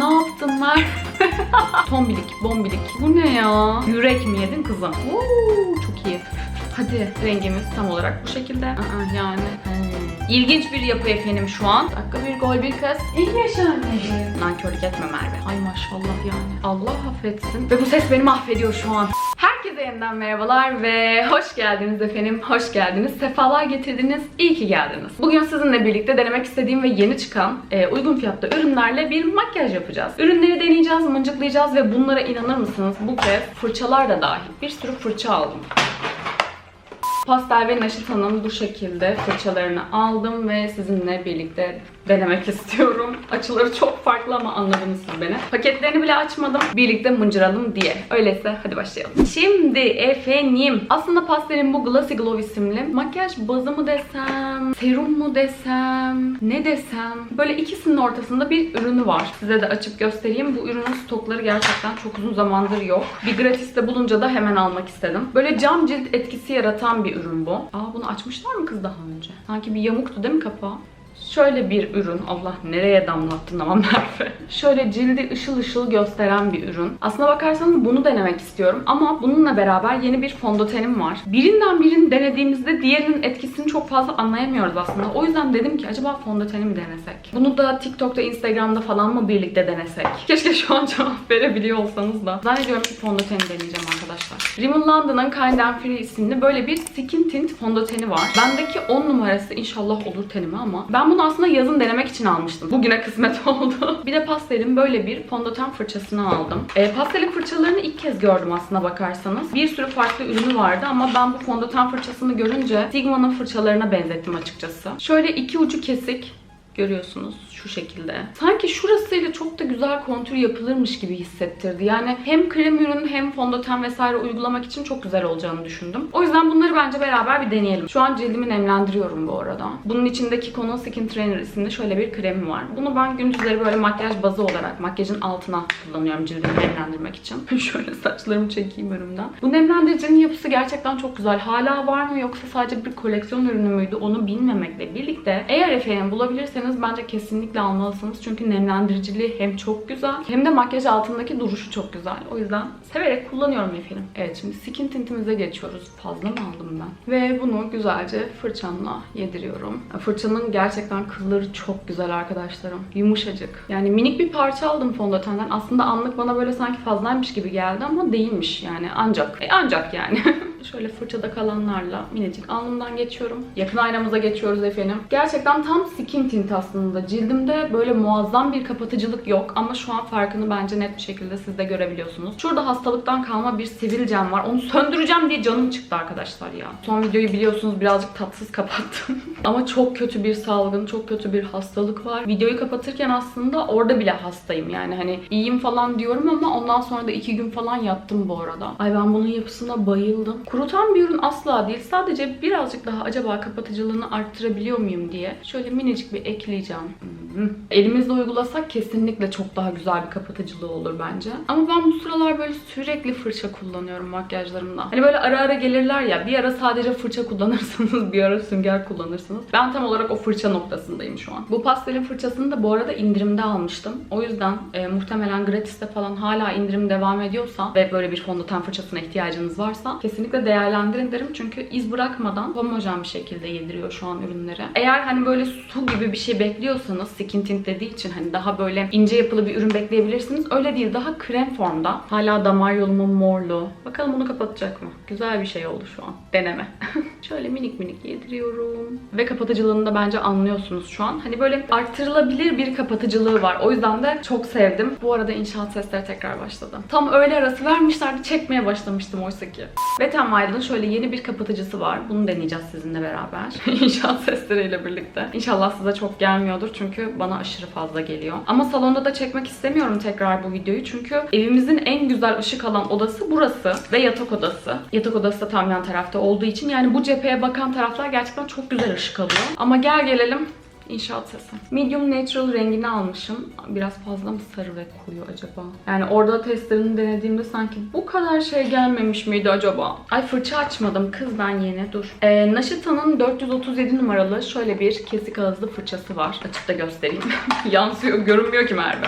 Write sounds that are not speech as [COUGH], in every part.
Ne yaptın lan? [LAUGHS] Tombilik, bombilik. Bu ne ya? Yürek mi yedin kızım? Oo, çok iyi. Hadi rengimiz tam olarak bu şekilde. Aa, yani. İlginç bir yapı efendim şu an. Dakika bir gol bir kız. İyi yaşa anneciğim. Nankörlük etme Merve. Ay maşallah yani. Allah affetsin. Ve bu ses beni mahvediyor şu an. Herkese yeniden merhabalar ve hoş geldiniz efendim. Hoş geldiniz. Sefalar getirdiniz. İyi ki geldiniz. Bugün sizinle birlikte denemek istediğim ve yeni çıkan e, uygun fiyatta ürünlerle bir makyaj yapacağız. Ürünleri deneyeceğiz, mıncıklayacağız ve bunlara inanır mısınız? Bu kez fırçalar da dahil bir sürü fırça aldım. Pastel ve Naşita'nın bu şekilde fırçalarını aldım ve sizinle birlikte denemek istiyorum. Açıları çok farklı ama anladınız siz beni. Paketlerini bile açmadım. Birlikte mıncıralım diye. Öyleyse hadi başlayalım. Şimdi efendim. Aslında pastelin bu Glossy Glow isimli makyaj bazı mı desem, serum mu desem, ne desem. Böyle ikisinin ortasında bir ürünü var. Size de açıp göstereyim. Bu ürünün stokları gerçekten çok uzun zamandır yok. Bir gratiste bulunca da hemen almak istedim. Böyle cam cilt etkisi yaratan bir ürün bu. Aa bunu açmışlar mı kız daha önce? Sanki bir yamuktu değil mi kapağı? Şöyle bir ürün. Allah nereye damlattın ama Merve. Şöyle cildi ışıl ışıl gösteren bir ürün. Aslına bakarsanız bunu denemek istiyorum ama bununla beraber yeni bir fondötenim var. Birinden birini denediğimizde diğerinin etkisini çok fazla anlayamıyoruz aslında. O yüzden dedim ki acaba fondöteni mi denesek? Bunu da TikTok'ta, Instagram'da falan mı birlikte denesek? Keşke şu an cevap verebiliyor olsanız da. Zannediyorum ki fondöteni deneyeceğim arkadaşlar. Rimmel London'ın Kind and Free isimli böyle bir skin tint fondöteni var. Bendeki 10 numarası inşallah olur tenime ama ben bunu aslında yazın denemek için almıştım. Bugüne kısmet [LAUGHS] oldu. Bir de pastelin böyle bir fondöten fırçasını aldım. E, pastelin fırçalarını ilk kez gördüm aslına bakarsanız. Bir sürü farklı ürünü vardı ama ben bu fondöten fırçasını görünce Sigma'nın fırçalarına benzettim açıkçası. Şöyle iki ucu kesik görüyorsunuz şu şekilde. Sanki şurasıyla çok da güzel kontür yapılırmış gibi hissettirdi. Yani hem krem ürün hem fondöten vesaire uygulamak için çok güzel olacağını düşündüm. O yüzden bunları bence beraber bir deneyelim. Şu an cildimi nemlendiriyorum bu arada. Bunun içindeki Konu Skin Trainer isimli şöyle bir kremi var. Bunu ben gündüzleri böyle makyaj bazı olarak makyajın altına kullanıyorum cildimi nemlendirmek için. [LAUGHS] şöyle saçlarımı çekeyim önümden. Bu nemlendiricinin yapısı gerçekten çok güzel. Hala var mı yoksa sadece bir koleksiyon ürünü müydü onu bilmemekle birlikte eğer efendim bulabilirseniz bence kesinlikle almalısınız. Çünkü nemlendiriciliği hem çok güzel hem de makyaj altındaki duruşu çok güzel. O yüzden severek kullanıyorum efendim. Evet şimdi skin tintimize geçiyoruz. Fazla mı aldım ben? Ve bunu güzelce fırçamla yediriyorum. Fırçanın gerçekten kılları çok güzel arkadaşlarım. Yumuşacık. Yani minik bir parça aldım fondötenden. Aslında anlık bana böyle sanki fazlaymış gibi geldi ama değilmiş yani. Ancak. E ancak yani. [LAUGHS] Şöyle fırçada kalanlarla minicik alnımdan geçiyorum. Yakın aynamıza geçiyoruz efendim. Gerçekten tam skin tint aslında. Cildimde böyle muazzam bir kapatıcılık yok ama şu an farkını bence net bir şekilde siz de görebiliyorsunuz. Şurada hastalıktan kalma bir sivilcem var. Onu söndüreceğim diye canım çıktı arkadaşlar ya. Son videoyu biliyorsunuz birazcık tatsız kapattım. [LAUGHS] ama çok kötü bir salgın, çok kötü bir hastalık var. Videoyu kapatırken aslında orada bile hastayım. Yani hani iyiyim falan diyorum ama ondan sonra da iki gün falan yattım bu arada. Ay ben bunun yapısına bayıldım. Kurutan bir ürün asla değil. Sadece birazcık daha acaba kapatıcılığını arttırabiliyor muyum diye şöyle minicik bir ekleyeceğim. Elimizle uygulasak kesinlikle çok daha güzel bir kapatıcılığı olur bence. Ama ben bu sıralar böyle sürekli fırça kullanıyorum makyajlarımda. Hani böyle ara ara gelirler ya bir ara sadece fırça kullanırsınız bir ara sünger kullanırsınız. Ben tam olarak o fırça noktasındayım şu an. Bu pastelin fırçasını da bu arada indirimde almıştım. O yüzden e, muhtemelen gratiste falan hala indirim devam ediyorsa ve böyle bir fondöten fırçasına ihtiyacınız varsa kesinlikle değerlendirin derim. Çünkü iz bırakmadan homojen bir şekilde yediriyor şu an ürünleri. Eğer hani böyle su gibi bir şey bekliyorsanız skin tint dediği için hani daha böyle ince yapılı bir ürün bekleyebilirsiniz. Öyle değil. Daha krem formda. Hala damar yolumun morlu. Bakalım bunu kapatacak mı? Güzel bir şey oldu şu an. Deneme. [LAUGHS] Şöyle minik minik yediriyorum. Ve kapatıcılığını da bence anlıyorsunuz şu an. Hani böyle arttırılabilir bir kapatıcılığı var. O yüzden de çok sevdim. Bu arada inşaat sesleri tekrar başladı. Tam öğle arası vermişlerdi. Çekmeye başlamıştım oysa ki. Wet n Wild'ın şöyle yeni bir kapatıcısı var. Bunu deneyeceğiz sizinle beraber. [LAUGHS] inşaat sesleriyle birlikte. İnşallah size çok gelmiyordur çünkü bana aşırı fazla geliyor. Ama salonda da çekmek istemiyorum tekrar bu videoyu çünkü evimizin en güzel ışık alan odası burası ve yatak odası. Yatak odası da tam yan tarafta olduğu için yani bu cepheye bakan taraflar gerçekten çok güzel ışık alıyor. Ama gel gelelim İnşaat sesi. Medium Natural rengini almışım. Biraz fazla mı sarı ve koyu acaba? Yani orada testlerini denediğimde sanki bu kadar şey gelmemiş miydi acaba? Ay fırça açmadım. Kız ben yeni. Dur. Ee, Naşita'nın 437 numaralı şöyle bir kesik ağızlı fırçası var. Açıp da göstereyim. [LAUGHS] Yansıyor. Görünmüyor ki Merve.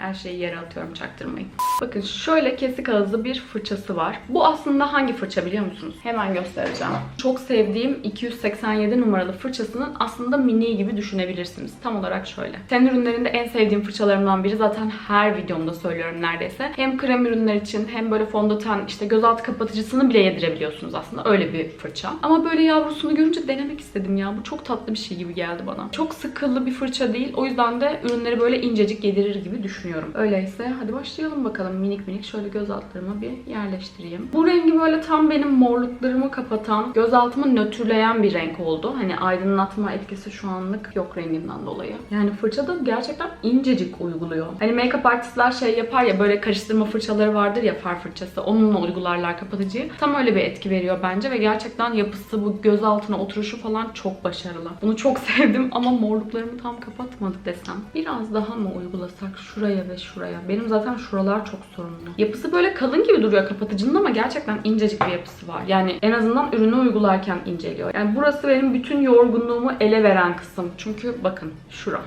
Her şeyi yere atıyorum çaktırmayın. Bakın şöyle kesik ağızlı bir fırçası var. Bu aslında hangi fırça biliyor musunuz? Hemen göstereceğim. Çok sevdiğim 287 numaralı fırçasının aslında mini gibi düşünebilirsiniz. Tam olarak şöyle. Ten ürünlerinde en sevdiğim fırçalarımdan biri. Zaten her videomda söylüyorum neredeyse. Hem krem ürünler için hem böyle fondöten işte gözaltı kapatıcısını bile yedirebiliyorsunuz aslında. Öyle bir fırça. Ama böyle yavrusunu görünce denemek istedim ya. Bu çok tatlı bir şey gibi geldi bana. Çok sıkıllı bir fırça değil. O yüzden de ürünleri böyle incecik yedirir gibi düşünüyorum. Öyleyse hadi başlayalım bakalım. Minik minik şöyle göz altlarıma bir yerleştireyim. Bu rengi böyle tam benim morluklarımı kapatan, göz altımı nötrleyen bir renk oldu. Hani aydınlatma etkisi şu anlık yok renginden dolayı. Yani fırça da gerçekten incecik uyguluyor. Hani make-up artistler şey yapar ya böyle karıştırma fırçaları vardır ya far fırçası. Onunla uygularlar kapatıcıyı. Tam öyle bir etki veriyor bence ve gerçekten yapısı bu göz altına oturuşu falan çok başarılı. Bunu çok [LAUGHS] sevdim ama morluklarımı tam kapatmadı desem. Biraz daha mı uygulasak şuraya ve şuraya? Benim zaten şuralar çok sorunlu. Yapısı böyle kalın gibi duruyor kapatıcının ama gerçekten incecik bir yapısı var. Yani en azından ürünü uygularken inceliyor. Yani burası benim bütün yorgunluğumu ele veren kısım. Çünkü bakın şura.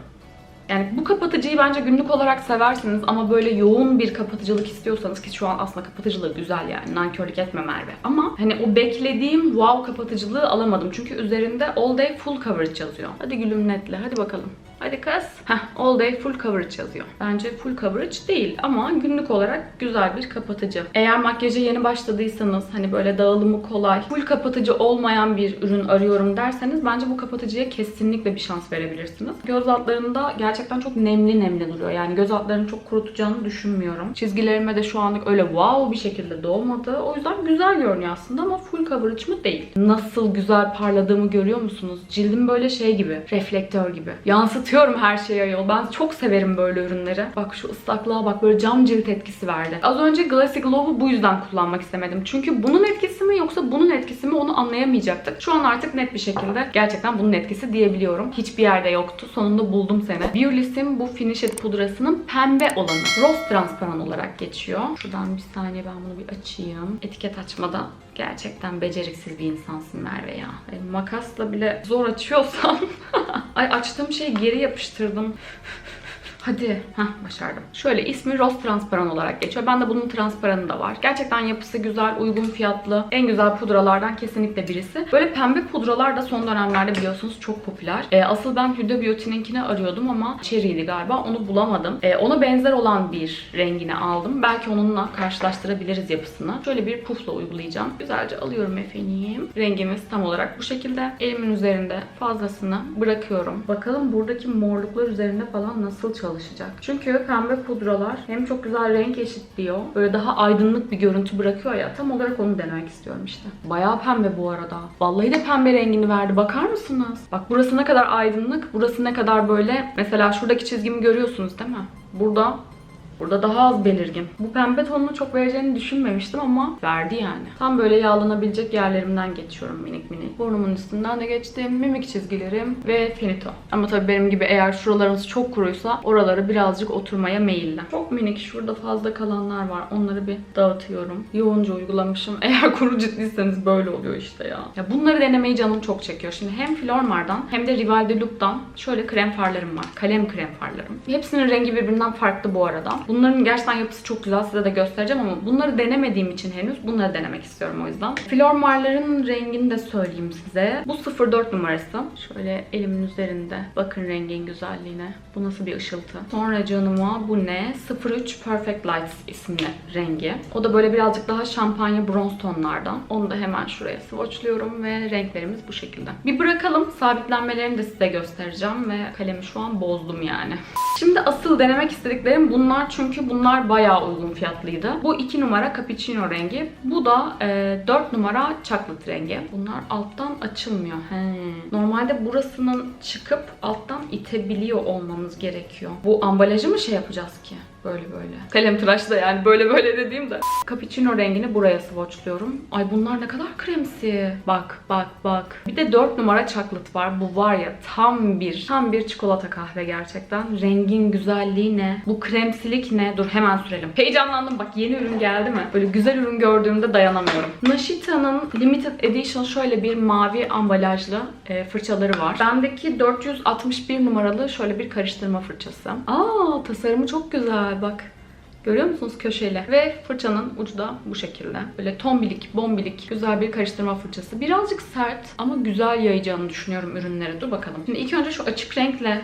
Yani bu kapatıcıyı bence günlük olarak seversiniz ama böyle yoğun bir kapatıcılık istiyorsanız ki şu an aslında kapatıcılığı güzel yani nankörlük etme Merve. Ama hani o beklediğim wow kapatıcılığı alamadım. Çünkü üzerinde all day full coverage yazıyor. Hadi gülüm netle hadi bakalım. Hadi kız. Heh, all day full coverage yazıyor. Bence full coverage değil ama günlük olarak güzel bir kapatıcı. Eğer makyaja yeni başladıysanız hani böyle dağılımı kolay, full kapatıcı olmayan bir ürün arıyorum derseniz bence bu kapatıcıya kesinlikle bir şans verebilirsiniz. Göz altlarında gerçekten çok nemli nemli duruyor. Yani göz altlarını çok kurutacağını düşünmüyorum. Çizgilerime de şu anlık öyle wow bir şekilde dolmadı. O yüzden güzel görünüyor aslında ama full coverage mı değil. Nasıl güzel parladığımı görüyor musunuz? Cildim böyle şey gibi, reflektör gibi. Yansıtıyorum her şeye yol. Ben çok severim böyle ürünleri. Bak şu ıslaklığa bak böyle cam cilt etkisi verdi. Az önce Glassy Glow'u bu yüzden kullanmak istemedim. Çünkü bunun etkisi mi yoksa bunun etkisi mi onu anlayamayacaktık. Şu an artık net bir şekilde gerçekten bunun etkisi diyebiliyorum. Hiçbir yerde yoktu. Sonunda buldum seni. Biolis'in bu Finish It pudrasının pembe olanı. Rose transparan olarak geçiyor. Şuradan bir saniye ben bunu bir açayım. Etiket açmadan gerçekten beceriksiz bir insansın Merve ya. Yani makasla bile zor açıyorsam [LAUGHS] Ay açtığım şeyi geri yapıştırdım. Hadi. Hah başardım. Şöyle ismi Rose Transparan olarak geçiyor. Bende bunun transparanı da var. Gerçekten yapısı güzel, uygun fiyatlı. En güzel pudralardan kesinlikle birisi. Böyle pembe pudralar da son dönemlerde biliyorsunuz çok popüler. Ee, asıl ben Huda Beauty'ninkini arıyordum ama cherry'di galiba. Onu bulamadım. Ee, ona benzer olan bir rengini aldım. Belki onunla karşılaştırabiliriz yapısını. Şöyle bir pufla uygulayacağım. Güzelce alıyorum efendim. Rengimiz tam olarak bu şekilde. Elimin üzerinde fazlasını bırakıyorum. Bakalım buradaki morluklar üzerinde falan nasıl çalışacak. Çünkü pembe pudralar hem çok güzel renk eşitliyor. Böyle daha aydınlık bir görüntü bırakıyor ya. Tam olarak onu denemek istiyorum işte. Bayağı pembe bu arada. Vallahi de pembe rengini verdi. Bakar mısınız? Bak burası ne kadar aydınlık. Burası ne kadar böyle. Mesela şuradaki çizgimi görüyorsunuz değil mi? Burada Burada daha az belirgin. Bu pembe tonunu çok vereceğini düşünmemiştim ama verdi yani. Tam böyle yağlanabilecek yerlerimden geçiyorum minik minik. Burnumun üstünden de geçtim. Mimik çizgilerim ve finito. Ama tabii benim gibi eğer şuralarınız çok kuruysa oraları birazcık oturmaya meyilli. Çok minik şurada fazla kalanlar var. Onları bir dağıtıyorum. Yoğunca uygulamışım. [LAUGHS] Eğer kuru ciddiyseniz böyle oluyor işte ya. Ya bunları denemeyi canım çok çekiyor. Şimdi hem Flormar'dan hem de Rival de Look'tan şöyle krem farlarım var. Kalem krem farlarım. Hepsinin rengi birbirinden farklı bu arada. Bunların gerçekten yapısı çok güzel. Size de göstereceğim ama bunları denemediğim için henüz bunları denemek istiyorum o yüzden. Flormar'ların rengini de söyleyeyim size. Bu 04 numarası. Şöyle elimin üzerinde. Bakın rengin güzelliğine. Bu nasıl bir ışıltı. Sonra canıma bu ne? 03 Perfect Lights isimli rengi. O da böyle birazcık daha şampanya bronz tonlardan. Onu da hemen şuraya swatchlıyorum ve renklerimiz bu şekilde. Bir bırakalım. Sabitlenmelerini de size göstereceğim ve kalemi şu an bozdum yani. Şimdi asıl denemek istediklerim bunlar çünkü bunlar bayağı uygun fiyatlıydı. Bu 2 numara cappuccino rengi. Bu da e, 4 numara chocolate rengi. Bunlar alttan açılmıyor. He. Normalde burasının çıkıp alttan itebiliyor olmamız gerekiyor. Bu ambalajı mı şey yapacağız ki? Böyle böyle. Kalem tıraş da yani böyle böyle dediğimde. Cappuccino rengini buraya swatchlıyorum. Ay bunlar ne kadar kremsi. Bak bak bak. Bir de 4 numara chocolate var. Bu var ya tam bir tam bir çikolata kahve gerçekten. Rengin güzelliği ne? Bu kremsilik ne? Dur hemen sürelim. Heyecanlandım bak yeni ürün geldi mi? Böyle güzel ürün gördüğümde dayanamıyorum. Naşita'nın limited edition şöyle bir mavi ambalajlı e, fırçaları var. Bendeki 461 numaralı şöyle bir karıştırma fırçası. Aa tasarımı çok güzel. Güzel bak. Görüyor musunuz köşeli? Ve fırçanın ucu da bu şekilde. Böyle tombilik, bombilik, güzel bir karıştırma fırçası. Birazcık sert ama güzel yayacağını düşünüyorum ürünleri. Dur bakalım. Şimdi ilk önce şu açık renkle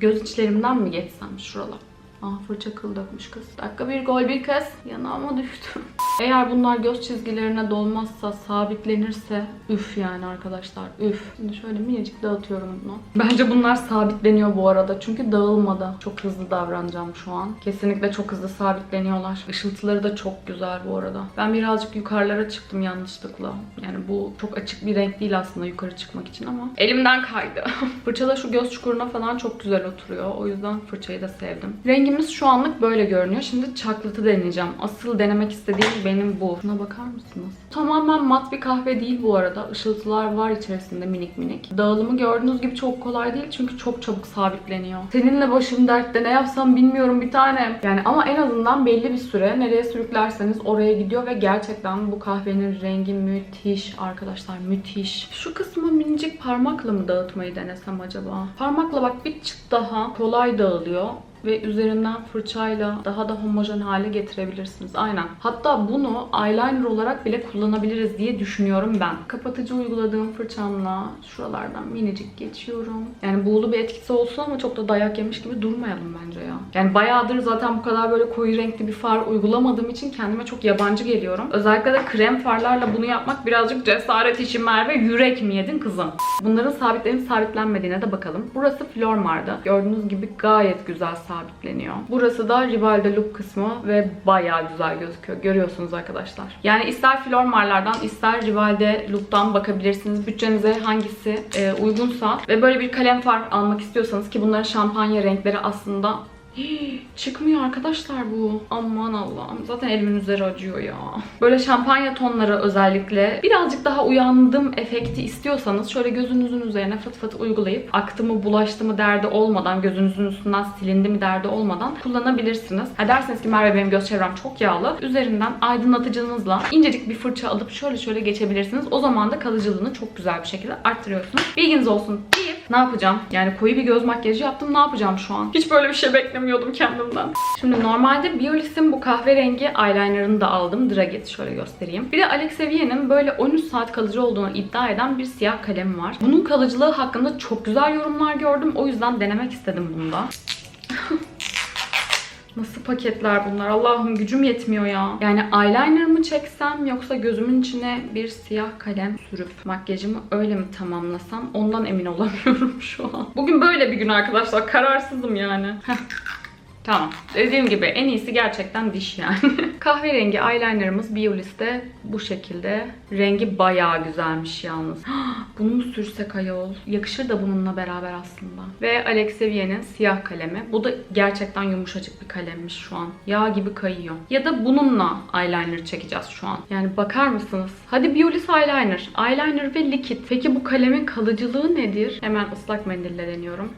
göz içlerimden mi geçsem şuralar? Ah fırça kıl dökmüş kız. Dakika bir gol bir kez. Yanağıma düştüm. [LAUGHS] Eğer bunlar göz çizgilerine dolmazsa, sabitlenirse üf yani arkadaşlar üf. Şimdi şöyle minicik dağıtıyorum bunu. Bence bunlar sabitleniyor bu arada. Çünkü dağılmadı. Çok hızlı davranacağım şu an. Kesinlikle çok hızlı sabitleniyorlar. Işıltıları da çok güzel bu arada. Ben birazcık yukarılara çıktım yanlışlıkla. Yani bu çok açık bir renk değil aslında yukarı çıkmak için ama elimden kaydı. [LAUGHS] Fırçada şu göz çukuruna falan çok güzel oturuyor. O yüzden fırçayı da sevdim. Rengimiz şu anlık böyle görünüyor. Şimdi çaklatı deneyeceğim. Asıl denemek istediğim benim bu. Şuna bakar mısınız? Tamamen mat bir kahve değil bu arada. Işıltılar var içerisinde minik minik. Dağılımı gördüğünüz gibi çok kolay değil çünkü çok çabuk sabitleniyor. Seninle başım dertte ne yapsam bilmiyorum bir tanem. Yani ama en azından belli bir süre nereye sürüklerseniz oraya gidiyor ve gerçekten bu kahvenin rengi müthiş arkadaşlar müthiş. Şu kısmı minicik parmakla mı dağıtmayı denesem acaba? Parmakla bak bir çıt daha kolay dağılıyor ve üzerinden fırçayla daha da homojen hale getirebilirsiniz. Aynen. Hatta bunu eyeliner olarak bile kullanabiliriz diye düşünüyorum ben. Kapatıcı uyguladığım fırçamla şuralardan minicik geçiyorum. Yani buğulu bir etkisi olsun ama çok da dayak yemiş gibi durmayalım bence ya. Yani bayağıdır zaten bu kadar böyle koyu renkli bir far uygulamadığım için kendime çok yabancı geliyorum. Özellikle de krem farlarla bunu yapmak birazcık cesaret işi Merve. Yürek mi yedin kızım? Bunların sabitlenip sabitlenmediğine de bakalım. Burası Flormar'da. Gördüğünüz gibi gayet güzel sabitleniyor. Burası da Rivalda Look kısmı ve bayağı güzel gözüküyor. Görüyorsunuz arkadaşlar. Yani ister Flormar'lardan ister Rivalde Look'tan bakabilirsiniz. Bütçenize hangisi e, uygunsa ve böyle bir kalem far almak istiyorsanız ki bunların şampanya renkleri aslında Çıkmıyor arkadaşlar bu. Aman Allah'ım. Zaten elimin üzeri acıyor ya. Böyle şampanya tonları özellikle. Birazcık daha uyandım efekti istiyorsanız şöyle gözünüzün üzerine fıt fıt uygulayıp aktı mı bulaştı mı derdi olmadan gözünüzün üstünden silindi mi derdi olmadan kullanabilirsiniz. Ha derseniz ki Merve benim göz çevrem çok yağlı. Üzerinden aydınlatıcınızla incecik bir fırça alıp şöyle şöyle geçebilirsiniz. O zaman da kalıcılığını çok güzel bir şekilde arttırıyorsunuz. Bilginiz olsun deyip ne yapacağım? Yani koyu bir göz makyajı yaptım. Ne yapacağım şu an? Hiç böyle bir şey beklemiyordum kendimden. Şimdi normalde Biolis'in bu kahverengi eyelinerını da aldım. Dragit şöyle göstereyim. Bir de Alex Evie'nin böyle 13 saat kalıcı olduğunu iddia eden bir siyah kalemi var. Bunun kalıcılığı hakkında çok güzel yorumlar gördüm. O yüzden denemek istedim bunu da. [LAUGHS] Nasıl paketler bunlar? Allah'ım gücüm yetmiyor ya. Yani eyeliner mı çeksem yoksa gözümün içine bir siyah kalem sürüp makyajımı öyle mi tamamlasam ondan emin olamıyorum [LAUGHS] şu an. Bugün böyle bir gün arkadaşlar. Kararsızım yani. Tamam. Dediğim gibi en iyisi gerçekten diş yani. [LAUGHS] Kahverengi eyelinerımız Biolis'te bu şekilde. Rengi bayağı güzelmiş yalnız. [GASPS] Bunu mu sürsek ayol? Yakışır da bununla beraber aslında. Ve Alex Evie'nin siyah kalemi. Bu da gerçekten yumuşacık bir kalemmiş şu an. Yağ gibi kayıyor. Ya da bununla eyeliner çekeceğiz şu an. Yani bakar mısınız? Hadi Biolis eyeliner. Eyeliner ve likit. Peki bu kalemin kalıcılığı nedir? Hemen ıslak mendille deniyorum.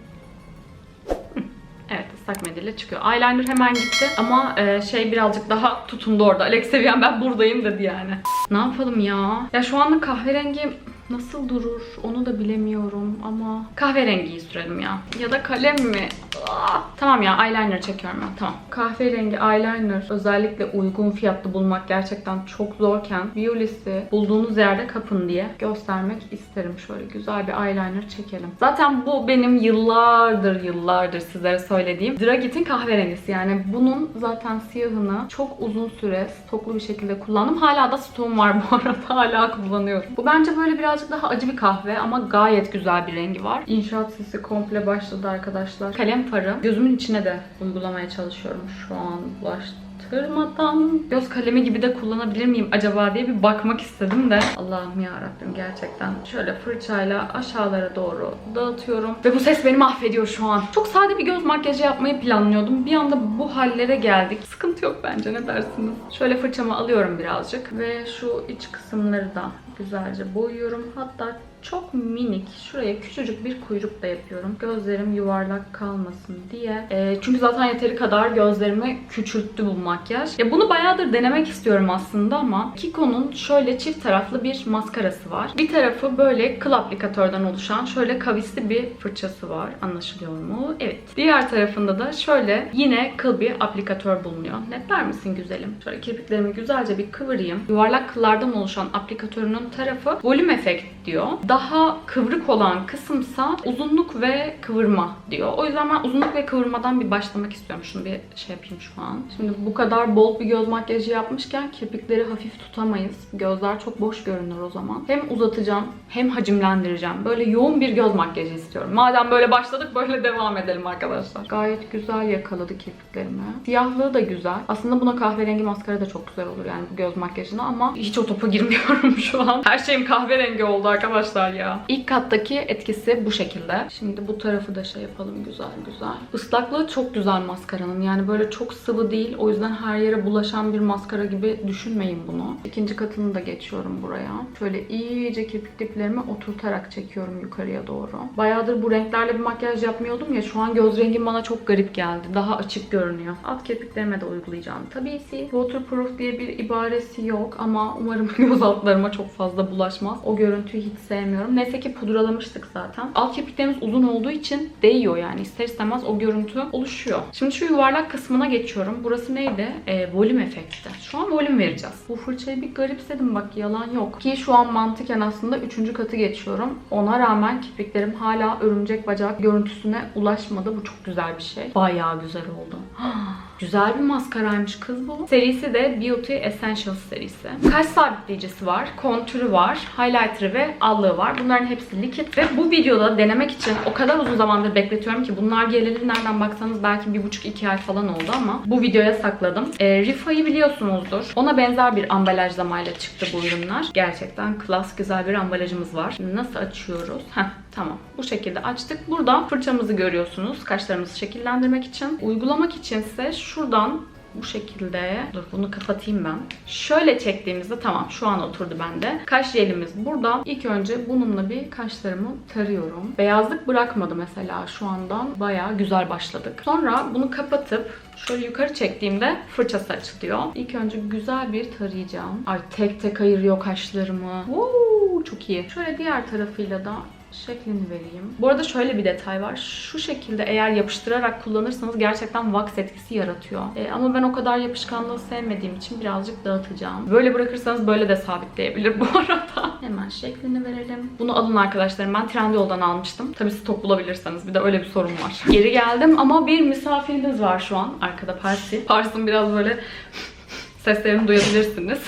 Islak mendille çıkıyor. Eyeliner hemen gitti ama e, şey birazcık daha tutundu orada. Alex Seviyen ben buradayım dedi yani. Ne yapalım ya? Ya şu anda kahverengi nasıl durur onu da bilemiyorum ama kahverengiyi sürelim ya. Ya da kalem mi? Ah! Tamam ya eyeliner çekiyorum ben tamam. Kahverengi eyeliner özellikle uygun fiyatlı bulmak gerçekten çok zorken Biolis'i bulduğunuz yerde kapın diye göstermek isterim. Şöyle güzel bir eyeliner çekelim. Zaten bu benim yıllardır yıllardır sizlere söylediğim Dragit'in kahverengisi. Yani bunun zaten siyahını çok uzun süre stoklu bir şekilde kullandım. Hala da stoğum var bu [LAUGHS] arada. Hala kullanıyorum. Bu bence böyle birazcık daha acı bir kahve ama gayet güzel bir rengi var. İnşaat sesi komple başladı arkadaşlar. Kalem farı gözümün içine de uygulamaya çalışıyorum şu an bulaştırmadan. Göz kalemi gibi de kullanabilir miyim acaba diye bir bakmak istedim de. Allah'ım ya gerçekten. Şöyle fırçayla aşağılara doğru dağıtıyorum. Ve bu ses beni mahvediyor şu an. Çok sade bir göz makyajı yapmayı planlıyordum. Bir anda bu hallere geldik. Sıkıntı yok bence ne dersiniz? Şöyle fırçamı alıyorum birazcık. Ve şu iç kısımları da güzelce boyuyorum. Hatta çok minik şuraya küçücük bir kuyruk da yapıyorum. Gözlerim yuvarlak kalmasın diye. Ee, çünkü zaten yeteri kadar gözlerimi küçülttü bu makyaj. Ya bunu bayağıdır denemek istiyorum aslında ama Kiko'nun şöyle çift taraflı bir maskarası var. Bir tarafı böyle kıl aplikatörden oluşan şöyle kavisli bir fırçası var. Anlaşılıyor mu? Evet. Diğer tarafında da şöyle yine kıl bir aplikatör bulunuyor. Netler misin güzelim? Şöyle kirpiklerimi güzelce bir kıvırayım. Yuvarlak kıllardan oluşan aplikatörünün tarafı volüm efekt diyor. Daha kıvrık olan kısımsa uzunluk ve kıvırma diyor. O yüzden ben uzunluk ve kıvırmadan bir başlamak istiyorum. Şunu bir şey yapayım şu an. Şimdi bu kadar bold bir göz makyajı yapmışken kirpikleri hafif tutamayız. Gözler çok boş görünür o zaman. Hem uzatacağım hem hacimlendireceğim. Böyle yoğun bir göz makyajı istiyorum. Madem böyle başladık böyle devam edelim arkadaşlar. Gayet güzel yakaladı kirpiklerimi. Siyahlığı da güzel. Aslında buna kahverengi maskara da çok güzel olur yani göz makyajına ama hiç o topa girmiyorum [LAUGHS] şu an. Her şeyim kahverengi oldu arkadaşlar ya. İlk kattaki etkisi bu şekilde. Şimdi bu tarafı da şey yapalım güzel güzel. Islaklığı çok güzel maskaranın. Yani böyle çok sıvı değil. O yüzden her yere bulaşan bir maskara gibi düşünmeyin bunu. İkinci katını da geçiyorum buraya. Şöyle iyice kirpik diplerimi oturtarak çekiyorum yukarıya doğru. Bayağıdır bu renklerle bir makyaj yapmıyordum ya. Şu an göz rengim bana çok garip geldi. Daha açık görünüyor. Alt kirpiklerime de uygulayacağım. Tabii ki waterproof diye bir ibaresi yok ama umarım [LAUGHS] göz altlarıma çok fazla bulaşmaz. O görüntüyü hiç sevmiyorum. Neyse ki pudralamıştık zaten. Alt kirpiklerimiz uzun olduğu için değiyor yani. İster istemez o görüntü oluşuyor. Şimdi şu yuvarlak kısmına geçiyorum. Burası neydi? Ee, volüm efekti. Şu an volüm vereceğiz. Bu fırçayı bir garipsedim bak yalan yok. Ki şu an mantıken aslında üçüncü katı geçiyorum. Ona rağmen kirpiklerim hala örümcek bacak görüntüsüne ulaşmadı. Bu çok güzel bir şey. Bayağı güzel oldu. [GASPS] Güzel bir maskaraymış kız bu. Serisi de Beauty Essentials serisi. Kaş sabitleyicisi var, kontürü var, highlighter'ı ve allığı var. Bunların hepsi likit ve bu videoda denemek için o kadar uzun zamandır bekletiyorum ki bunlar geleli nereden baksanız belki bir buçuk iki ay falan oldu ama bu videoya sakladım. E, Rifa'yı biliyorsunuzdur. Ona benzer bir ambalajlamayla çıktı bu ürünler. Gerçekten klas güzel bir ambalajımız var. Nasıl açıyoruz? Heh, Tamam. Bu şekilde açtık. Burada fırçamızı görüyorsunuz. Kaşlarımızı şekillendirmek için. Uygulamak içinse şuradan bu şekilde. Dur bunu kapatayım ben. Şöyle çektiğimizde tamam şu an oturdu bende. Kaş jelimiz burada. İlk önce bununla bir kaşlarımı tarıyorum. Beyazlık bırakmadı mesela şu andan. Bayağı güzel başladık. Sonra bunu kapatıp şöyle yukarı çektiğimde fırçası açılıyor. İlk önce güzel bir tarayacağım. Ay tek tek ayırıyor kaşlarımı. Woo, çok iyi. Şöyle diğer tarafıyla da şeklini vereyim. Bu arada şöyle bir detay var. Şu şekilde eğer yapıştırarak kullanırsanız gerçekten wax etkisi yaratıyor. E, ama ben o kadar yapışkanlığı sevmediğim için birazcık dağıtacağım. Böyle bırakırsanız böyle de sabitleyebilir [LAUGHS] bu arada. Hemen şeklini verelim. Bunu alın arkadaşlarım. Ben Trendyol'dan almıştım. Tabii stok bulabilirseniz. Bir de öyle bir sorun var. [LAUGHS] Geri geldim ama bir misafiriniz var şu an. Arkada Parsi. Pars'ın biraz böyle [LAUGHS] seslerini duyabilirsiniz.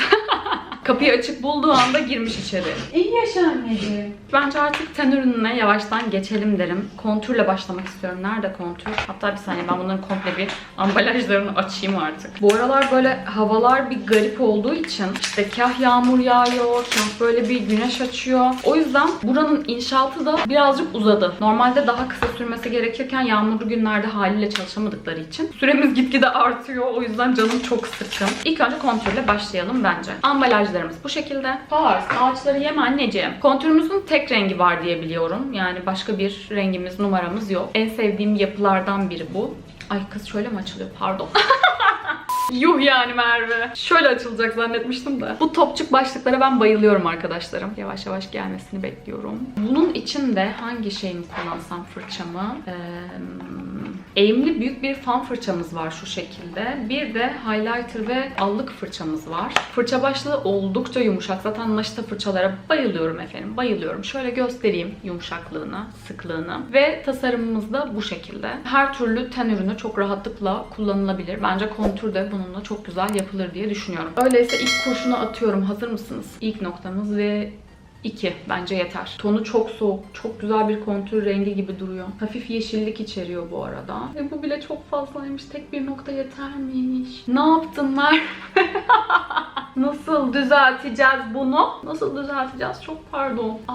Kapıyı açık bulduğu anda girmiş içeri. İyi yaşa anneciğim. Bence artık ten ürününe yavaştan geçelim derim. Kontürle başlamak istiyorum. Nerede kontür? Hatta bir saniye ben bunların komple bir ambalajlarını açayım artık. Bu aralar böyle havalar bir garip olduğu için işte kah yağmur yağıyor, kah böyle bir güneş açıyor. O yüzden buranın inşaatı da birazcık uzadı. Normalde daha kısa sürmesi gerekirken yağmurlu günlerde haliyle çalışamadıkları için süremiz gitgide artıyor. O yüzden canım çok sıkkın. İlk önce kontürle başlayalım bence. Ambalajlarımız bu şekilde. Pars, ağaçları yeme anneciğim. Kontürümüzün tek rengi var diye biliyorum. Yani başka bir rengimiz, numaramız yok. En sevdiğim yapılardan biri bu. Ay kız şöyle mi açılıyor? Pardon. [LAUGHS] Yuh yani Merve. Şöyle açılacak zannetmiştim de. Bu topçuk başlıklara ben bayılıyorum arkadaşlarım. Yavaş yavaş gelmesini bekliyorum. Bunun için de hangi şeyimi kullansam fırçamı? Ee, eğimli büyük bir fan fırçamız var şu şekilde. Bir de highlighter ve allık fırçamız var. Fırça başlığı oldukça yumuşak. Zaten naşita fırçalara bayılıyorum efendim. Bayılıyorum. Şöyle göstereyim yumuşaklığını, sıklığını. Ve tasarımımız da bu şekilde. Her türlü ten ürünü çok rahatlıkla kullanılabilir. Bence kontür de bununla çok güzel yapılır diye düşünüyorum. Öyleyse ilk kurşunu atıyorum. Hazır mısınız? İlk noktamız ve 2 bence yeter. Tonu çok soğuk, çok güzel bir kontür rengi gibi duruyor. Hafif yeşillik içeriyor bu arada. Ve bu bile çok fazlaymış. Tek bir nokta yetermiş. Ne yaptın Merve? [LAUGHS] Nasıl düzelteceğiz bunu? Nasıl düzelteceğiz? Çok pardon. Aa.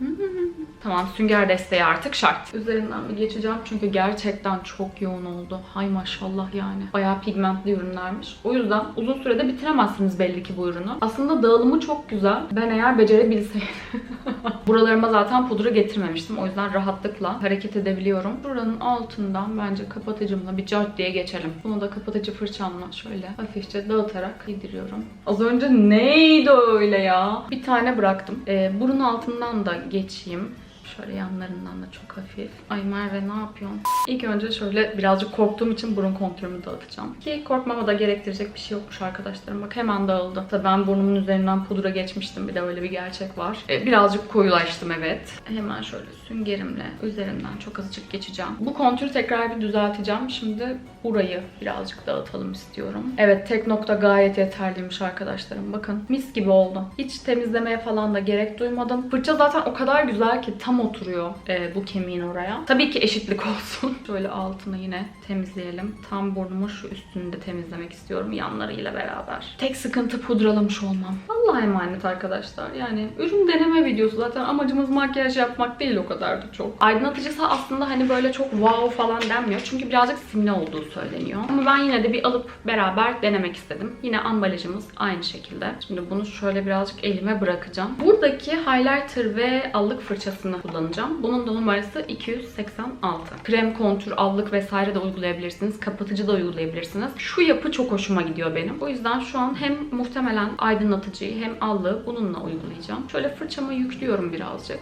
[LAUGHS] Tamam sünger desteği artık şart. Üzerinden bir geçeceğim çünkü gerçekten çok yoğun oldu. Hay maşallah yani. Bayağı pigmentli ürünlermiş. O yüzden uzun sürede bitiremezsiniz belli ki bu ürünü. Aslında dağılımı çok güzel. Ben eğer becerebilseydim. [LAUGHS] Buralarıma zaten pudra getirmemiştim. O yüzden rahatlıkla hareket edebiliyorum. Buranın altından bence kapatıcımla bir cart diye geçelim. Bunu da kapatıcı fırçamla şöyle hafifçe dağıtarak yediriyorum. Az önce neydi öyle ya? Bir tane bıraktım. Ee, burun altından da geçeyim. Şöyle yanlarından da çok hafif. Ay Merve ne yapıyorsun? İlk önce şöyle birazcık korktuğum için burun kontürümü dağıtacağım. Ki korkmama da gerektirecek bir şey yokmuş arkadaşlarım. Bak hemen dağıldı. Tabii ben burnumun üzerinden pudra geçmiştim. Bir de öyle bir gerçek var. Ee, birazcık koyulaştım evet. Hemen şöyle süngerimle üzerinden çok azıcık geçeceğim. Bu kontürü tekrar bir düzelteceğim. Şimdi burayı birazcık dağıtalım istiyorum. Evet tek nokta gayet yeterliymiş arkadaşlarım. Bakın mis gibi oldu. Hiç temizlemeye falan da gerek duymadım. Fırça zaten o kadar güzel ki tam oturuyor e, bu kemiğin oraya. Tabii ki eşitlik [LAUGHS] olsun. Şöyle altını yine temizleyelim. Tam burnumun şu üstünü de temizlemek istiyorum yanlarıyla beraber. Tek sıkıntı pudralamış olmam. Allah'a emanet arkadaşlar. Yani ürün deneme videosu zaten amacımız makyaj yapmak değil o kadar da çok. Aydınlatıcısı aslında hani böyle çok wow falan denmiyor. Çünkü birazcık simli olduğu söyleniyor. Ama ben yine de bir alıp beraber denemek istedim. Yine ambalajımız aynı şekilde. Şimdi bunu şöyle birazcık elime bırakacağım. Buradaki highlighter ve allık fırçasını kullanacağım. Bunun da numarası 286. Krem, kontür, allık vesaire de uygulayabilirsiniz. Kapatıcı da uygulayabilirsiniz. Şu yapı çok hoşuma gidiyor benim. O yüzden şu an hem muhtemelen aydınlatıcıyı hem allığı bununla uygulayacağım. Şöyle fırçamı yüklüyorum birazcık.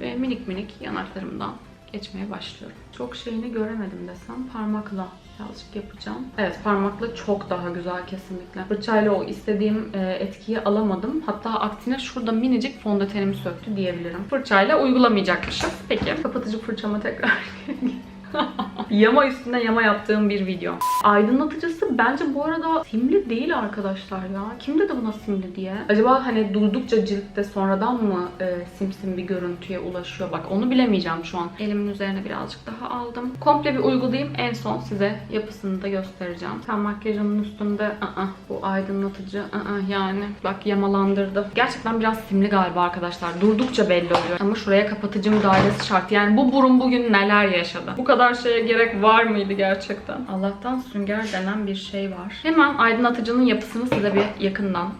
Ve minik minik yanaklarımdan geçmeye başlıyorum. Çok şeyini göremedim desem parmakla birazcık yapacağım. Evet parmakla çok daha güzel kesinlikle. Fırçayla o istediğim e, etkiyi alamadım. Hatta aksine şurada minicik fondötenimi söktü diyebilirim. Fırçayla uygulamayacakmışız. Peki kapatıcı fırçama tekrar [LAUGHS] yama üstüne yama yaptığım bir video. Aydınlatıcısı bence bu arada simli değil arkadaşlar ya. Kim dedi buna simli diye? Acaba hani durdukça ciltte sonradan mı e, simsim bir görüntüye ulaşıyor? Bak onu bilemeyeceğim şu an. Elimin üzerine birazcık daha aldım. Komple bir uygulayayım. En son size yapısını da göstereceğim. Sen makyajımın üstünde ı-ı, bu aydınlatıcı ı-ı, yani bak yamalandırdı. Gerçekten biraz simli galiba arkadaşlar. Durdukça belli oluyor. Ama şuraya kapatıcı müdahalesi şart. Yani bu burun bugün neler yaşadı? Bu kadar şeye gerek var mıydı gerçekten? Allah'tan sünger denen bir şey var. Hemen aydınlatıcının yapısını size bir yakından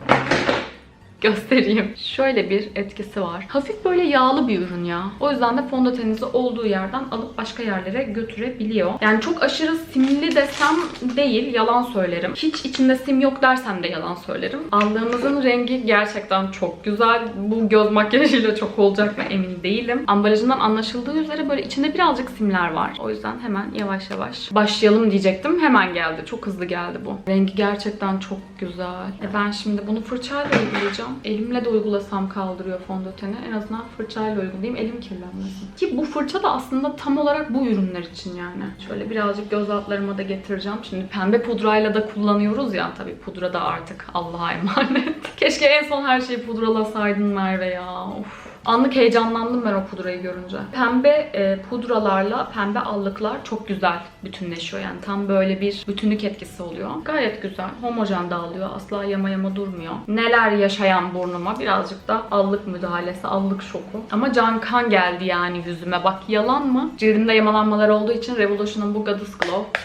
göstereyim. Şöyle bir etkisi var. Hafif böyle yağlı bir ürün ya. O yüzden de fondöteninizi olduğu yerden alıp başka yerlere götürebiliyor. Yani çok aşırı simli desem değil, yalan söylerim. Hiç içinde sim yok dersem de yalan söylerim. Aldığımızın rengi gerçekten çok güzel. Bu göz makyajıyla çok olacak mı emin değilim. Ambalajından anlaşıldığı üzere böyle içinde birazcık simler var. O yüzden hemen yavaş yavaş başlayalım diyecektim. Hemen geldi. Çok hızlı geldi bu. Rengi gerçekten çok güzel. E ben şimdi bunu fırçayla uygulayacağım. Elimle de uygulasam kaldırıyor fondöteni. En azından fırçayla uygulayayım. Elim kirlenmesin. Ki bu fırça da aslında tam olarak bu ürünler için yani. Şöyle birazcık göz altlarıma da getireceğim. Şimdi pembe pudrayla da kullanıyoruz ya. Tabii pudra da artık Allah'a emanet. [LAUGHS] Keşke en son her şeyi pudralasaydın Merve ya. Of. Anlık heyecanlandım ben o pudrayı görünce. Pembe e, pudralarla pembe allıklar çok güzel bütünleşiyor. Yani tam böyle bir bütünlük etkisi oluyor. Gayet güzel. Homojen dağılıyor. Asla yama yama durmuyor. Neler yaşayan burnuma birazcık da allık müdahalesi, allık şoku. Ama can kan geldi yani yüzüme. Bak yalan mı? Cildimde yamalanmalar olduğu için Revolution'un bu Goddess Glow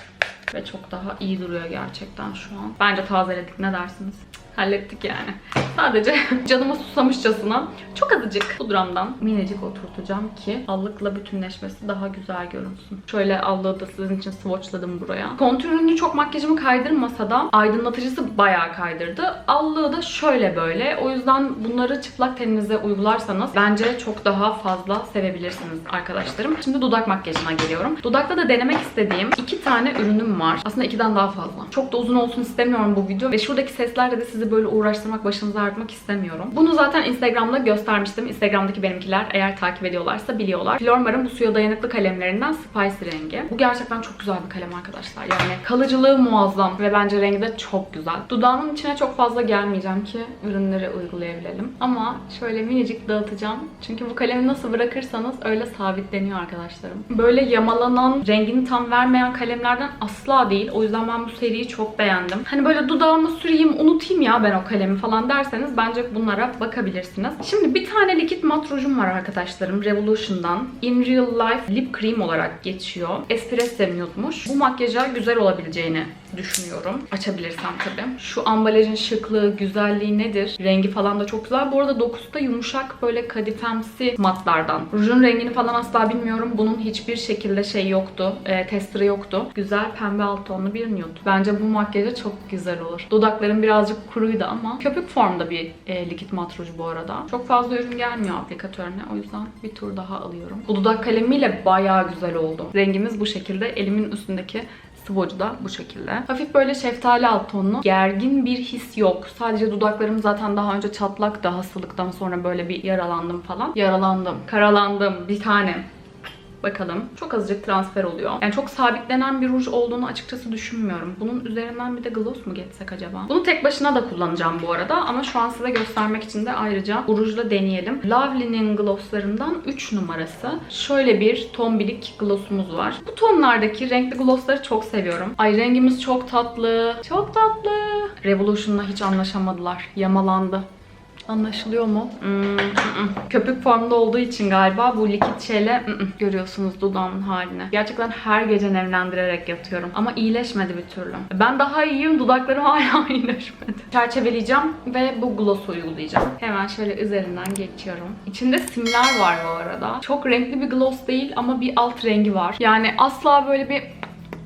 ve çok daha iyi duruyor gerçekten şu an. Bence tazeledik ne dersiniz? Hallettik yani. Sadece [LAUGHS] canıma susamışçasına çok azıcık pudramdan minicik oturtacağım ki allıkla bütünleşmesi daha güzel görünsün. Şöyle allığı da sizin için swatchladım buraya. Kontürünü çok makyajımı kaydırmasa da aydınlatıcısı bayağı kaydırdı. Allığı da şöyle böyle. O yüzden bunları çıplak teninize uygularsanız bence çok daha fazla sevebilirsiniz arkadaşlarım. Şimdi dudak makyajına geliyorum. Dudakta da denemek istediğim iki tane ürünüm var. Aslında ikiden daha fazla. Çok da uzun olsun istemiyorum bu video ve şuradaki seslerle de sizi böyle uğraştırmak, başınızı ağrıtmak istemiyorum. Bunu zaten Instagram'da göstermiştim. Instagram'daki benimkiler eğer takip ediyorlarsa biliyorlar. Flormar'ın bu suya dayanıklı kalemlerinden Spice rengi. Bu gerçekten çok güzel bir kalem arkadaşlar. Yani kalıcılığı muazzam ve bence rengi de çok güzel. Dudağımın içine çok fazla gelmeyeceğim ki ürünleri uygulayabilelim. Ama şöyle minicik dağıtacağım. Çünkü bu kalemi nasıl bırakırsanız öyle sabitleniyor arkadaşlarım. Böyle yamalanan, rengini tam vermeyen kalemlerden asla değil. O yüzden ben bu seriyi çok beğendim. Hani böyle dudağıma süreyim, unutayım ya ben o kalemi falan derseniz bence bunlara bakabilirsiniz. Şimdi bir tane likit mat rujum var arkadaşlarım Revolution'dan. In Real Life Lip Cream olarak geçiyor. Espresso nude'muş. Bu makyaja güzel olabileceğini düşünüyorum. Açabilirsem tabii. Şu ambalajın şıklığı, güzelliği nedir? Rengi falan da çok güzel. Bu arada dokusu da yumuşak böyle kadifemsi matlardan. Rujun rengini falan asla bilmiyorum. Bunun hiçbir şekilde şey yoktu. E, testerı yoktu. Güzel pembe alt tonlu bir nude. Bence bu makyaja çok güzel olur. Dudaklarım birazcık kuruydu ama köpük formda bir e, likit mat ruj bu arada. Çok fazla ürün gelmiyor aplikatörüne. O yüzden bir tur daha alıyorum. Bu dudak kalemiyle bayağı güzel oldu. Rengimiz bu şekilde. Elimin üstündeki Swatch'ı da bu şekilde. Hafif böyle şeftali alt tonlu. Gergin bir his yok. Sadece dudaklarım zaten daha önce çatlak da hastalıktan sonra böyle bir yaralandım falan. Yaralandım. Karalandım. Bir tane. Bakalım. Çok azıcık transfer oluyor. Yani çok sabitlenen bir ruj olduğunu açıkçası düşünmüyorum. Bunun üzerinden bir de gloss mu geçsek acaba? Bunu tek başına da kullanacağım bu arada ama şu an size göstermek için de ayrıca bu rujla deneyelim. Lovely'nin glosslarından 3 numarası. Şöyle bir tombilik glossumuz var. Bu tonlardaki renkli glossları çok seviyorum. Ay rengimiz çok tatlı. Çok tatlı. Revolution'la hiç anlaşamadılar. Yamalandı. Anlaşılıyor mu? Hmm, mm, mm. Köpük formda olduğu için galiba bu likit şeyle görüyorsunuz dudağımın halini. Gerçekten her gece nemlendirerek yatıyorum. Ama iyileşmedi bir türlü. Ben daha iyiyim. Dudaklarım hala [LAUGHS] iyileşmedi. Çerçeveleyeceğim ve bu gloss'u uygulayacağım. Hemen şöyle üzerinden geçiyorum. İçinde simler var bu arada. Çok renkli bir gloss değil ama bir alt rengi var. Yani asla böyle bir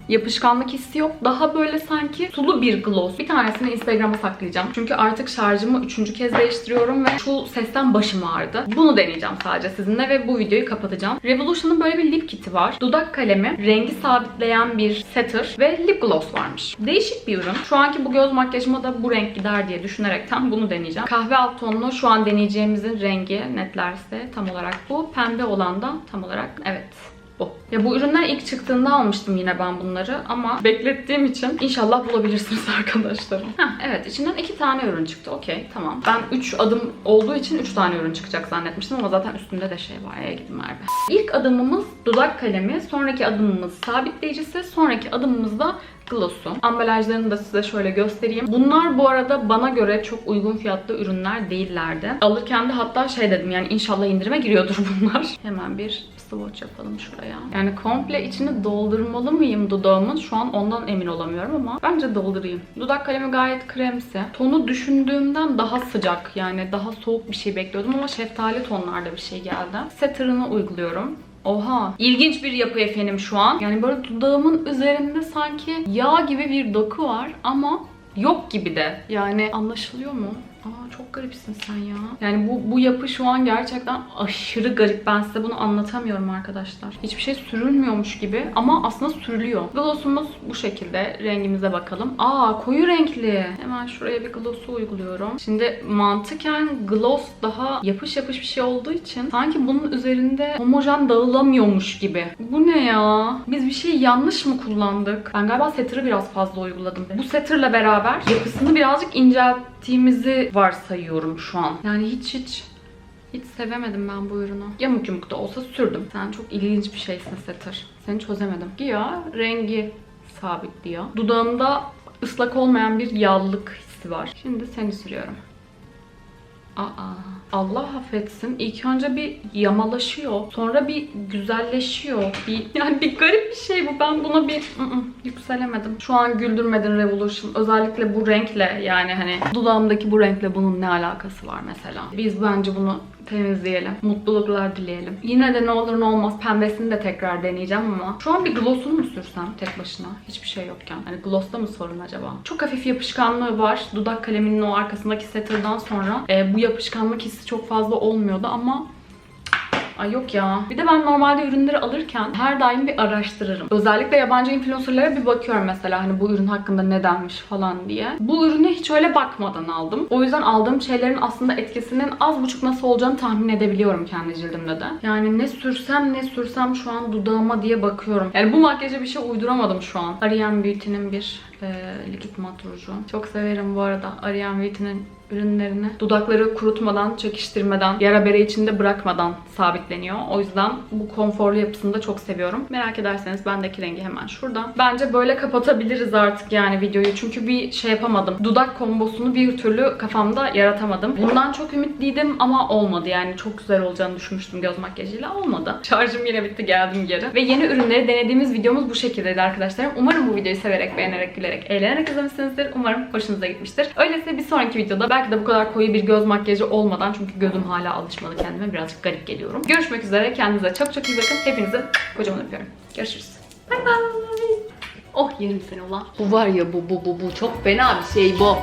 yapışkanlık hissi yok. Daha böyle sanki sulu bir gloss. Bir tanesini Instagram'a saklayacağım. Çünkü artık şarjımı üçüncü kez değiştiriyorum ve şu sesten başım ağrıdı. Bunu deneyeceğim sadece sizinle ve bu videoyu kapatacağım. Revolution'ın böyle bir lip kiti var. Dudak kalemi, rengi sabitleyen bir setter ve lip gloss varmış. Değişik bir ürün. Şu anki bu göz makyajıma da bu renk gider diye düşünerekten bunu deneyeceğim. Kahve alt tonlu şu an deneyeceğimizin rengi netlerse tam olarak bu. Pembe olan da tam olarak evet bu. Ya bu ürünler ilk çıktığında almıştım yine ben bunları ama beklettiğim için inşallah bulabilirsiniz [LAUGHS] arkadaşlarım. Evet içinden iki tane ürün çıktı. Okey tamam. Ben 3 adım olduğu için 3 tane ürün çıkacak zannetmiştim ama zaten üstünde de şey var. Ey gidin Merve. İlk adımımız dudak kalemi, sonraki adımımız sabitleyicisi, sonraki adımımız da gloss'u. Ambalajlarını da size şöyle göstereyim. Bunlar bu arada bana göre çok uygun fiyatlı ürünler değillerdi. Alırken de hatta şey dedim yani inşallah indirime giriyordur [LAUGHS] bunlar. Hemen bir swatch yapalım şuraya. Yani komple içini doldurmalı mıyım dudağımın? Şu an ondan emin olamıyorum ama bence doldurayım. Dudak kalemi gayet kremsi. Tonu düşündüğümden daha sıcak yani daha soğuk bir şey bekliyordum ama şeftali tonlarda bir şey geldi. Setter'ını uyguluyorum. Oha. İlginç bir yapı efendim şu an. Yani böyle dudağımın üzerinde sanki yağ gibi bir doku var ama yok gibi de. Yani anlaşılıyor mu? Aa çok garipsin sen ya. Yani bu, bu yapı şu an gerçekten aşırı garip. Ben size bunu anlatamıyorum arkadaşlar. Hiçbir şey sürülmüyormuş gibi ama aslında sürülüyor. Glossumuz bu şekilde. Rengimize bakalım. Aa koyu renkli. Hemen şuraya bir gloss'u uyguluyorum. Şimdi mantıken gloss daha yapış yapış bir şey olduğu için sanki bunun üzerinde homojen dağılamıyormuş gibi. Bu ne ya? Biz bir şey yanlış mı kullandık? Ben galiba setter'ı biraz fazla uyguladım. Bu setter'la beraber yapısını birazcık incelttiğimizi varsayıyorum şu an. Yani hiç hiç hiç sevemedim ben bu ürünü. Yamuk yumuk da olsa sürdüm. Sen çok ilginç bir şeysin Setter. Seni çözemedim. Ya rengi sabitliyor. Dudağımda ıslak olmayan bir yağlılık hissi var. Şimdi seni sürüyorum. Aa, Allah affetsin. İlk önce bir yamalaşıyor. Sonra bir güzelleşiyor. Bir, [LAUGHS] yani bir garip bir şey bu. Ben buna bir ı -ı, yükselemedim. Şu an güldürmedin Revolution. Özellikle bu renkle yani hani dudağımdaki bu renkle bunun ne alakası var mesela. Biz bence bunu temizleyelim. Mutluluklar dileyelim. Yine de ne olur ne olmaz pembesini de tekrar deneyeceğim ama şu an bir gloss'unu mu sürsem tek başına? Hiçbir şey yokken. Hani gloss'ta mı sorun acaba? Çok hafif yapışkanlığı var. Dudak kaleminin o arkasındaki setter'dan sonra e, bu yapışkanlık hissi çok fazla olmuyordu ama Ay yok ya. Bir de ben normalde ürünleri alırken her daim bir araştırırım. Özellikle yabancı influencerlara bir bakıyorum mesela hani bu ürün hakkında ne denmiş falan diye. Bu ürünü hiç öyle bakmadan aldım. O yüzden aldığım şeylerin aslında etkisinin az buçuk nasıl olacağını tahmin edebiliyorum kendi cildimde de. Yani ne sürsem ne sürsem şu an dudağıma diye bakıyorum. Yani bu makyaja bir şey uyduramadım şu an. Ariane Beauty'nin bir e, likit mat ruju. Çok severim bu arada Ariane Witty'nin ürünlerini. Dudakları kurutmadan, çekiştirmeden, yara bere içinde bırakmadan sabitleniyor. O yüzden bu konforlu yapısını da çok seviyorum. Merak ederseniz bendeki rengi hemen şurada. Bence böyle kapatabiliriz artık yani videoyu. Çünkü bir şey yapamadım. Dudak kombosunu bir türlü kafamda yaratamadım. Bundan çok ümitliydim ama olmadı yani. Çok güzel olacağını düşünmüştüm göz makyajıyla. Olmadı. [LAUGHS] Şarjım yine bitti geldim geri. Ve yeni ürünleri denediğimiz videomuz bu şekildeydi arkadaşlarım. Umarım bu videoyu severek, beğenerek, gülerek, eğlenerek izlemişsinizdir. Umarım hoşunuza gitmiştir. Öyleyse bir sonraki videoda belki de bu kadar koyu bir göz makyajı olmadan çünkü gözüm hala alışmadı kendime. Birazcık garip geliyorum. Görüşmek üzere. Kendinize çok çok iyi bakın. Hepinizi kocaman öpüyorum. Görüşürüz. Bye bye. Oh yerim seni ulan. Bu var ya bu bu bu bu çok fena bir şey bu.